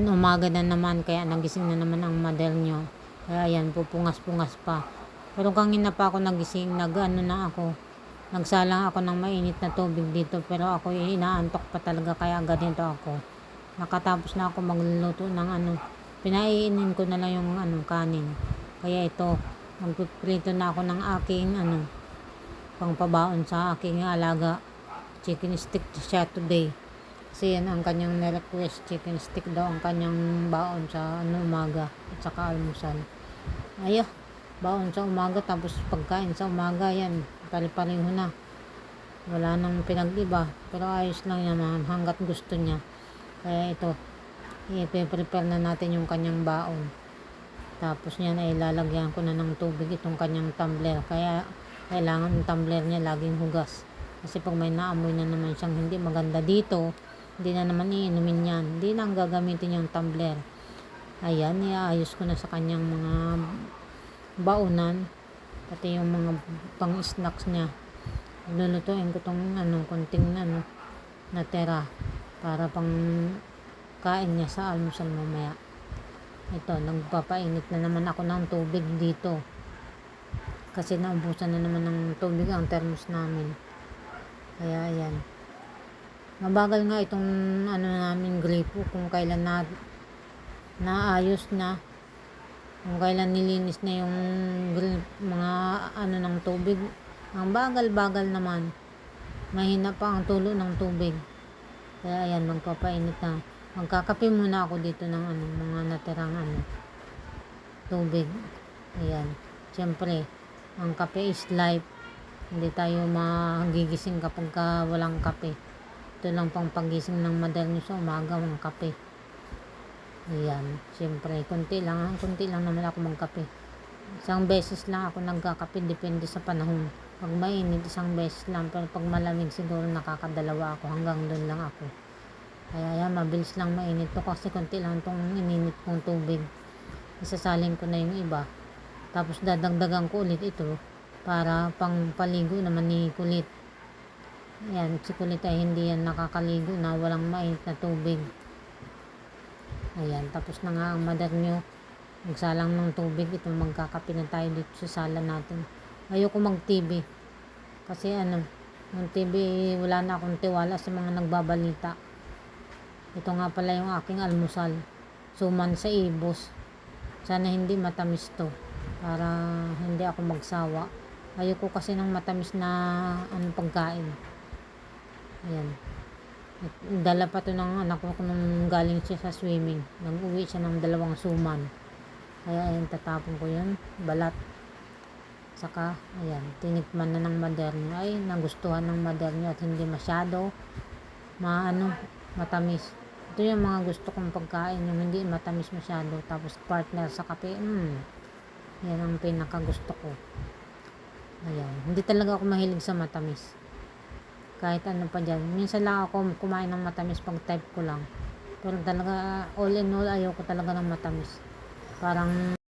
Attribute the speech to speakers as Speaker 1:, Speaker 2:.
Speaker 1: Umaga na naman kaya nagising na naman ang mother nyo. Kaya yan, pupungas-pungas pa. Pero kanina pa ako nagising, nag-ano na ako. Nagsalang ako ng mainit na tubig dito pero ako inaantok pa talaga kaya ganito ako. Nakatapos na ako magluluto ng ano. Pinaiinin ko na lang yung ano, kanin. Kaya ito, magpiprito na ako ng aking ano, pangpabaon sa aking alaga. Chicken stick siya today. Kasi yan ang kanyang na-request. Chicken stick daw ang kanyang baon sa ano, umaga at saka almusal. Ayo, baon sa umaga tapos pagkain sa umaga yan. Pari-pareho na. Wala nang pinag-iba. Pero ayos lang naman hanggat gusto niya. Kaya ito, i-prepare na natin yung kanyang baon. Tapos niya na ilalagyan ko na ng tubig itong kanyang tumbler. Kaya kailangan yung tumbler niya laging hugas. Kasi pag may naamoy na naman siyang hindi maganda dito, hindi na naman iinumin yan. Hindi na ang gagamitin yung tumbler. Ayan, iaayos ko na sa kanyang mga baunan. Pati yung mga pang-snacks niya. Lulutuin ko tong ano, konting ano, natera. Para pang kain niya sa almusal mamaya. Ito, nagpapainit na naman ako ng tubig dito. Kasi naubusan na naman ng tubig ang thermos namin. Kaya ayan. Mabagal nga itong ano namin gripo kung kailan na naayos na. Kung kailan nilinis na yung grip, mga ano ng tubig. Ang bagal-bagal naman. Mahina pa ang tulo ng tubig. Kaya ayan, magpapainit na. Magkakape muna ako dito ng ano, mga natirang ano, tubig. Ayan. Siyempre, ang kape is life. Hindi tayo magigising kapag ka walang kape. Ito lang pang pagising ng nyo sa umaga, mga kape. Ayan. Siyempre, kunti lang. Kunti lang naman ako magkape. Isang beses lang ako nagkakape. Depende sa panahon. Pag mainit, isang beses lang. Pero pag malamig, siguro nakakadalawa ako. Hanggang doon lang ako. Kaya yan, mabilis lang mainit to kasi konti lang itong ininit kong tubig. Isasalin ko na yung iba. Tapos dadagdagan ko ulit ito para pang paligo naman ni kulit. Yan, si kulit ay hindi yan nakakaligo na walang mainit na tubig. Ayan, tapos na nga ang mother nyo. Magsalang ng tubig. Ito, magkakape na tayo dito sa sala natin. Ayoko mag-TV. Kasi ano, yung TV, wala na akong tiwala sa mga nagbabalita. Ito nga pala yung aking almusal. Suman sa ibos. Sana hindi matamis to. Para hindi ako magsawa. Ayoko kasi ng matamis na ano, pagkain. Ayan. At Dala pa to ng anak ko nung galing siya sa swimming. Nag-uwi siya ng dalawang suman. Kaya ayan, tatapon ko yun. Balat. Saka, ayan, tinikman na ng mother niya. Ay, nagustuhan ng mother at hindi masyado maano, matamis. Ito yung mga gusto kong pagkain, yung hindi matamis masyado. Tapos partner sa kape, mm, yan ang pinaka gusto ko. Ayan, hindi talaga ako mahilig sa matamis. Kahit ano pa dyan. Minsan lang ako kumain ng matamis pag type ko lang. Pero talaga, all in all, ayoko talaga ng matamis. Parang